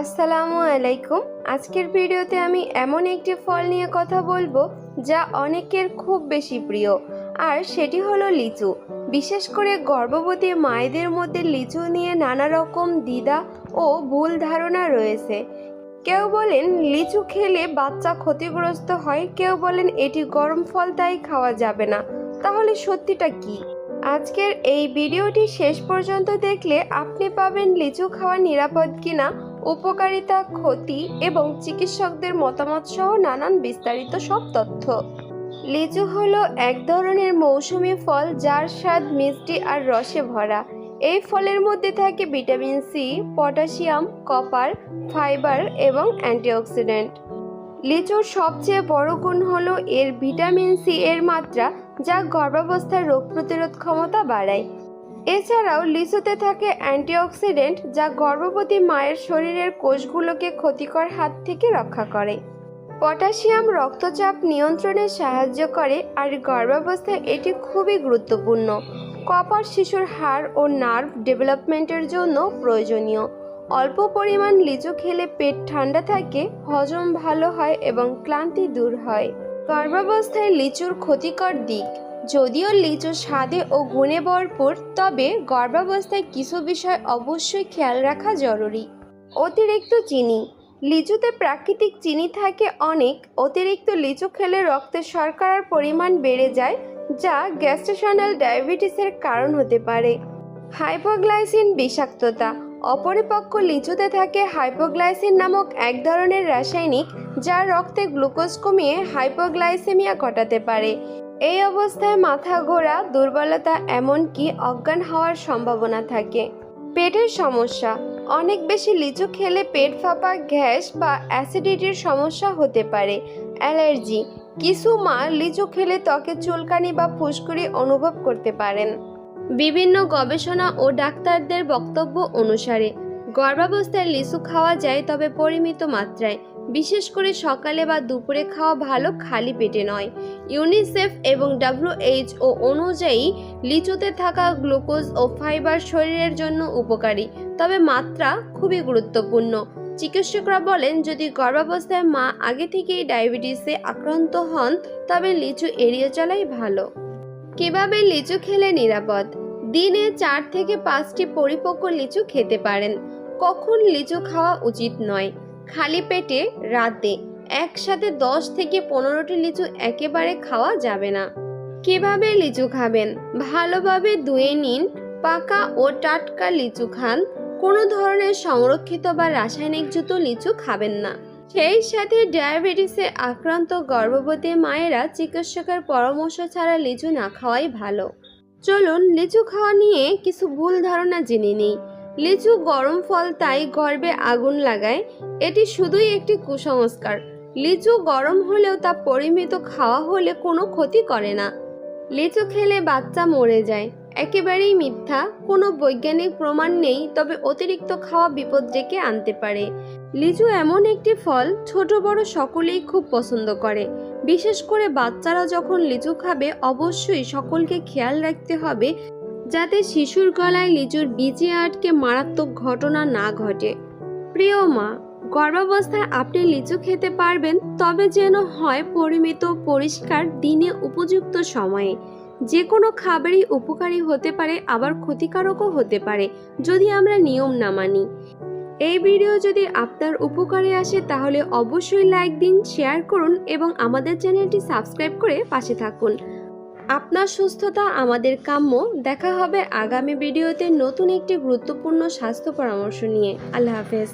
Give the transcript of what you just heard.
আসসালামু আলাইকুম। আজকের ভিডিওতে আমি এমন একটি ফল নিয়ে কথা বলব যা অনেকের খুব বেশি প্রিয়, আর সেটি হলো লিচু। বিশেষ করে গর্ভবতী মায়েদের মধ্যে লিচু নিয়ে নানা রকম দ্বিধা ও ভুল ধারণা রয়েছে। কেউ বলেন লিচু খেলে বাচ্চা ক্ষতিগ্রস্ত হয়, কেউ বলেন এটি গরম ফল, তাই খাওয়া যাবে না। তাহলে সত্যিটা কি? আজকের এই ভিডিওটি শেষ পর্যন্ত দেখলে আপনি পাবেন লিচু খাওয়া নিরাপদ কিনা উপকারিতা, ক্ষতি এবং চিকিৎসকদের মতামত সহ নানান বিস্তারিত সব তথ্য। লিচু হলো এক ধরনের মৌসুমী ফল যার স্বাদ মিষ্টি আর রসে ভরা। এই ফলের মধ্যে থাকে vitamin C, potassium, copper, fibre এবং অ্যান্টিঅক্সিডেন্ট। লিচুর সবচেয়ে বড় গুণ হলো এর ভিটামিন সি এর মাত্রা যা গর্ভাবস্থার রোগ প্রতিরোধ ক্ষমতা বাড়ায়। এছাড়াও লিচুতে থাকে অ্যান্টিঅক্সিডেন্ট যা গর্ভবতী মায়ের শরীরের কোষগুলোকে ক্ষতিকর হাত থেকে রক্ষা করে। পটাশিয়াম রক্তচাপ নিয়ন্ত্রণে সাহায্য করে আর গর্ভাবস্থায় এটি খুবই গুরুত্বপূর্ণ। কপার শিশুর হাড় ও নার্ভ ডেভেলপমেন্টের জন্য প্রয়োজনীয়। অল্প পরিমাণ লিচু খেলে পেট ঠান্ডা থাকে, হজম ভালো হয় এবং ক্লান্তি দূর হয়। গর্ভাবস্থায় লিচুর ক্ষতিকর দিক যদিও লিচু স্বাদে ও গুণে ভরপুর, তবে গর্ভাবস্থায় কিছু বিষয় অবশ্যই খেয়াল রাখা জরুরি। অতিরিক্ত চিনি। লিচুতে প্রাকৃতিক চিনি থাকে অনেক, অতিরিক্ত লিচু খেলে রক্তে শর্করার পরিমাণ বেড়ে যায়, যা গ্যাস্ট্রেশনাল ডায়াবেটিসের কারণ হতে পারে। হাইপোগ্লাইসিন বিষাক্ততা। অপরিপক্ক লিচুতে থাকে হাইপোগ্লাইসিন নামক এক ধরনের রাসায়নিক, যা রক্তে গ্লুকোজ কমিয়ে হাইপোগ্লাইসেমিয়া ঘটাতে পারে। এই অবস্থায় মাথা ঘোরা, দুর্বলতা এমনকি অজ্ঞান হওয়ার সম্ভাবনা থাকে। পেটের সমস্যা, অনেক বেশি লিচু খেলে পেট ফাঁপা, গ্যাস বা অ্যাসিডিটির সমস্যা হতে পারে। অ্যালার্জি, কিছু মা লিচু খেলে ত্বকে চুলকানি বা ফুসকুড়ি অনুভব করতে পারেন। বিভিন্ন গবেষণা ও ডাক্তারদের বক্তব্য অনুসারে, গর্ভাবস্থায় লিচু খাওয়া যায় তবে পরিমিত মাত্রায়। বিশেষ করে সকালে বা দুপুরে খাওয়া ভালো খালি পেটে নয়। ইউনিসেফ এবং ডাব্লিউএইচও অনুযায়ী লিচুতে থাকা গ্লুকোজ ও ফাইবার শরীরের জন্য উপকারী, তবে মাত্রা খুবই গুরুত্বপূর্ণ। চিকিৎসকরা বলেন, যদি গর্ভাবস্থায় মা আগে থেকেই ডায়াবেটিসে আক্রান্ত হন, তবে লিচু এড়িয়ে চলাই ভালো। কীভাবে লিচু খেলে নিরাপদ? দিনে চার থেকে পাঁচটি পরিপক্ক লিচু খেতে পারেন। কখন লিচু খাওয়া উচিত নয়? খালি পেটে রাতে একসাথে দশ থেকে পনেরোটি লিচু একেবারে খাওয়া যাবে না। কীভাবে লিচু খাবেন? ভালোভাবে ধুয়ে নিন, পাকা ও টাটকা লিচু খান। কোনো ধরনের সংরক্ষিত বা রাসায়নিকযুক্ত লিচু খাবেন না। সেই সাথে ডায়াবেটিসে আক্রান্ত গর্ভবতী মায়েরা চিকিৎসকের পরামর্শ ছাড়া লিচু না খাওয়াই ভালো। চলুন, লিচু খাওয়া নিয়ে কিছু ভুল ধারণা জেনে নিই। লিচু গরম ফল তাই গর্ভে আগুন লাগায়। এটি শুধুই একটি কুসংস্কার। লিচু গরম হলেও তা পরিমিত খাওয়া হলে কোনো ক্ষতি করে না। লিচু খেলে বাচ্চা মরে যায়। একেবারেই মিথ্যা, কোনো বৈজ্ঞানিক প্রমাণ নেই, তবে অতিরিক্ত খাওয়া বিপদ ডেকে আনতে পারে। লিচু এমন একটি ফল, ছোট বড় সকলেই খুব পছন্দ করে। বিশেষ করে বাচ্চারা যখন লিচু খাবে, অবশ্যই সকলকে খেয়াল রাখতে হবে যাতে শিশুর গলায় লিচুর বিচে আটকে মারাত্মক ঘটনা না ঘটে। প্রিয় মা, গর্ভাবস্থায় আপনি লিচু খেতে পারবেন, তবে যেন হয় পরিমিত পরিষ্কার দিনে উপযুক্ত সময়ে। যে কোনো খাবারই উপকারী হতে পারে, আবার ক্ষতিকারকও হতে পারে, যদি আমরা নিয়ম না মানি। এই ভিডিও যদি আপনার উপকারে আসে, তাহলে অবশ্যই লাইক দিন, শেয়ার করুন এবং আমাদের চ্যানেলটি সাবস্ক্রাইব করে পাশে থাকুন। আপনার সুস্থতা আমাদের কাম্য। দেখা হবে আগামী ভিডিওতে নতুন একটি গুরুত্বপূর্ণ স্বাস্থ্য পরামর্শ নিয়ে। আল্লাহ হাফেজ।